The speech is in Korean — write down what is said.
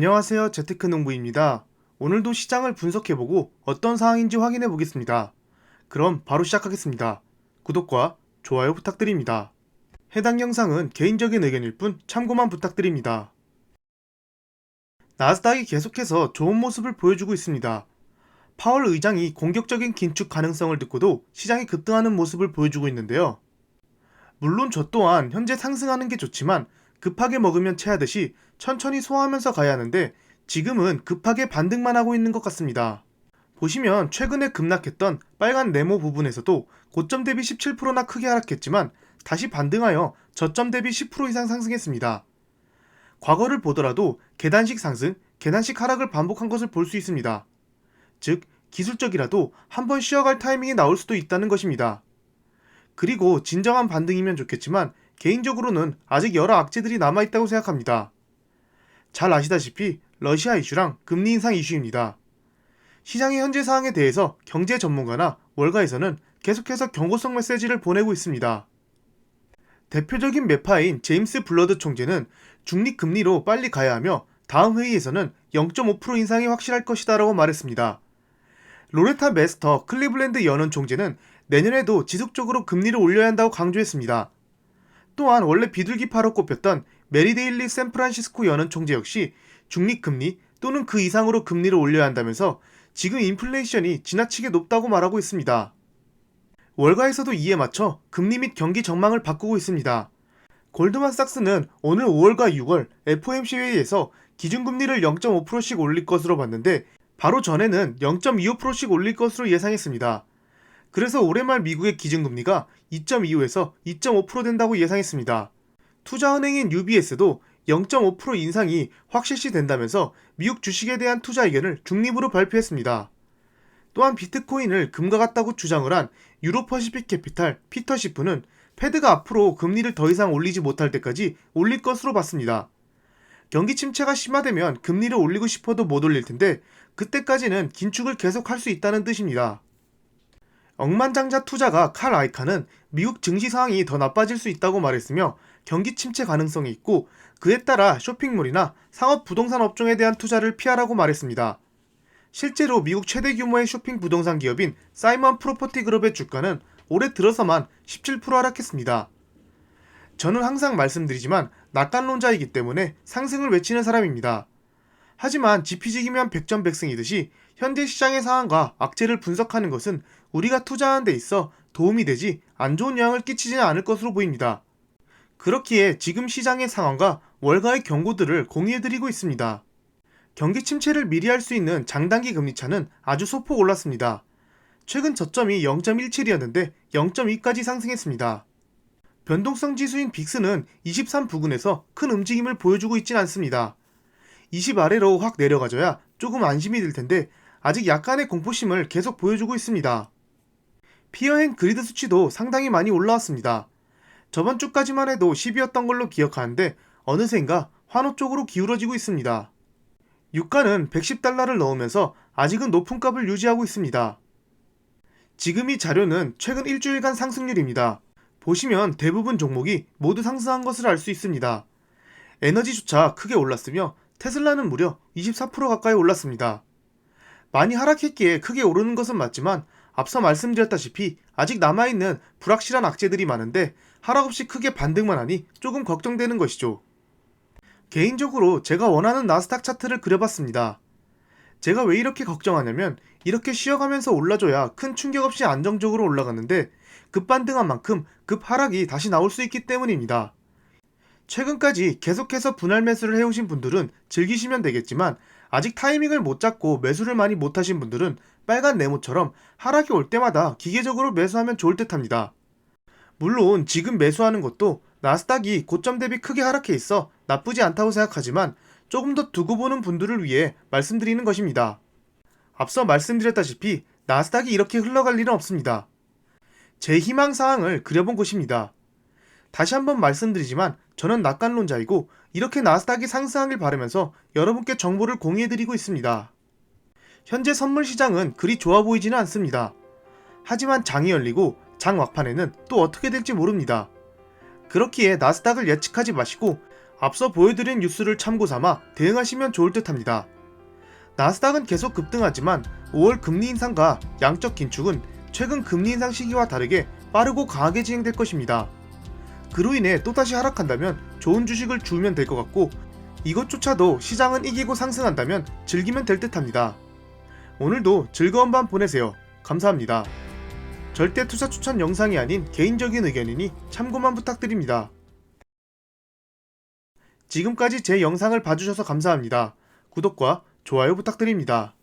안녕하세요. 재테크 농부입니다. 오늘도 시장을 분석해보고 어떤 상황인지 확인해 보겠습니다. 그럼 바로 시작하겠습니다. 구독과 좋아요 부탁드립니다. 해당 영상은 개인적인 의견일 뿐 참고만 부탁드립니다. 나스닥이 계속해서 좋은 모습을 보여주고 있습니다. 파월 의장이 공격적인 긴축 가능성을 듣고도 시장이 급등하는 모습을 보여주고 있는데요. 물론 저 또한 현재 상승하는 게 좋지만 급하게 먹으면 체하듯이 천천히 소화하면서 가야 하는데 지금은 급하게 반등만 하고 있는 것 같습니다. 보시면 최근에 급락했던 빨간 네모 부분에서도 고점 대비 17%나 크게 하락했지만 다시 반등하여 저점 대비 10% 이상 상승했습니다. 과거를 보더라도 계단식 상승, 계단식 하락을 반복한 것을 볼 수 있습니다. 즉, 기술적이라도 한번 쉬어갈 타이밍이 나올 수도 있다는 것입니다. 그리고 진정한 반등이면 좋겠지만 개인적으로는 아직 여러 악재들이 남아있다고 생각합니다. 잘 아시다시피 러시아 이슈랑 금리 인상 이슈입니다. 시장의 현재 상황에 대해서 경제 전문가나 월가에서는 계속해서 경고성 메시지를 보내고 있습니다. 대표적인 매파인 제임스 블러드 총재는 중립 금리로 빨리 가야 하며 다음 회의에서는 0.5% 인상이 확실할 것이다 라고 말했습니다. 로레타 메스터 클리블랜드 연은 총재는 내년에도 지속적으로 금리를 올려야 한다고 강조했습니다. 또한 원래 비둘기파로 꼽혔던 메리데일리 샌프란시스코 연은 총재 역시 중립금리 또는 그 이상으로 금리를 올려야 한다면서 지금 인플레이션이 지나치게 높다고 말하고 있습니다. 월가에서도 이에 맞춰 금리 및 경기 전망을 바꾸고 있습니다. 골드만삭스는 오늘 5월과 6월 FOMC 회의에서 기준금리를 0.5%씩 올릴 것으로 봤는데 바로 전에는 0.25%씩 올릴 것으로 예상했습니다. 그래서 올해 말 미국의 기준금리가 2.25에서 2.5% 된다고 예상했습니다. 투자은행인 UBS도 0.5% 인상이 확실시 된다면서 미국 주식에 대한 투자 의견을 중립으로 발표했습니다. 또한 비트코인을 금과 같다고 주장을 한 유로퍼시픽 캐피탈 피터 시프는 패드가 앞으로 금리를 더 이상 올리지 못할 때까지 올릴 것으로 봤습니다. 경기 침체가 심화되면 금리를 올리고 싶어도 못 올릴 텐데 그때까지는 긴축을 계속할 수 있다는 뜻입니다. 억만장자 투자가 칼 아이카는 미국 증시 상황이 더 나빠질 수 있다고 말했으며 경기 침체 가능성이 있고 그에 따라 쇼핑몰이나 상업 부동산 업종에 대한 투자를 피하라고 말했습니다. 실제로 미국 최대 규모의 쇼핑 부동산 기업인 사이먼 프로퍼티 그룹의 주가는 올해 들어서만 17% 하락했습니다. 저는 항상 말씀드리지만 낙관론자이기 때문에 상승을 외치는 사람입니다. 하지만 지피지기면 백전백승이듯이 현재 시장의 상황과 악재를 분석하는 것은 우리가 투자하는 데 있어 도움이 되지 안 좋은 영향을 끼치지는 않을 것으로 보입니다. 그렇기에 지금 시장의 상황과 월가의 경고들을 공유해드리고 있습니다. 경기 침체를 미리 할 수 있는 장단기 금리차는 아주 소폭 올랐습니다. 최근 저점이 0.17이었는데 0.2까지 상승했습니다. 변동성 지수인 빅스는 23 부근에서 큰 움직임을 보여주고 있진 않습니다. 20 아래로 확 내려가줘야 조금 안심이 들 텐데 아직 약간의 공포심을 계속 보여주고 있습니다. 피어앤 그리드 수치도 상당히 많이 올라왔습니다. 저번 주까지만 해도 10이었던 걸로 기억하는데 어느샌가 환호 쪽으로 기울어지고 있습니다. 유가는 110달러를 넣으면서 아직은 높은 값을 유지하고 있습니다. 지금 이 자료는 최근 일주일간 상승률입니다. 보시면 대부분 종목이 모두 상승한 것을 알 수 있습니다. 에너지조차 크게 올랐으며 테슬라는 무려 24% 가까이 올랐습니다. 많이 하락했기에 크게 오르는 것은 맞지만 앞서 말씀드렸다시피 아직 남아있는 불확실한 악재들이 많은데 하락 없이 크게 반등만 하니 조금 걱정되는 것이죠. 개인적으로 제가 원하는 나스닥 차트를 그려봤습니다. 제가 왜 이렇게 걱정하냐면 이렇게 쉬어가면서 올라줘야 큰 충격 없이 안정적으로 올라갔는데 급반등한 만큼 급 하락이 다시 나올 수 있기 때문입니다. 최근까지 계속해서 분할 매수를 해오신 분들은 즐기시면 되겠지만 아직 타이밍을 못 잡고 매수를 많이 못하신 분들은 빨간 네모처럼 하락이 올 때마다 기계적으로 매수하면 좋을 듯 합니다. 물론 지금 매수하는 것도 나스닥이 고점 대비 크게 하락해 있어 나쁘지 않다고 생각하지만 조금 더 두고 보는 분들을 위해 말씀드리는 것입니다. 앞서 말씀드렸다시피 나스닥이 이렇게 흘러갈 일은 없습니다. 제 희망 사항을 그려본 것입니다. 다시 한번 말씀드리지만 저는 낙관론자이고 이렇게 나스닥이 상승하길 바라면서 여러분께 정보를 공유해드리고 있습니다. 현재 선물 시장은 그리 좋아 보이지는 않습니다. 하지만 장이 열리고 장 막판에는 또 어떻게 될지 모릅니다. 그렇기에 나스닥을 예측하지 마시고 앞서 보여드린 뉴스를 참고 삼아 대응하시면 좋을 듯 합니다. 나스닥은 계속 급등하지만 5월 금리 인상과 양적 긴축은 최근 금리 인상 시기와 다르게 빠르고 강하게 진행될 것입니다. 그로 인해 또다시 하락한다면 좋은 주식을 주면 될 것 같고 이것조차도 시장은 이기고 상승한다면 즐기면 될 듯 합니다. 오늘도 즐거운 밤 보내세요. 감사합니다. 절대 투자 추천 영상이 아닌 개인적인 의견이니 참고만 부탁드립니다. 지금까지 제 영상을 봐주셔서 감사합니다. 구독과 좋아요 부탁드립니다.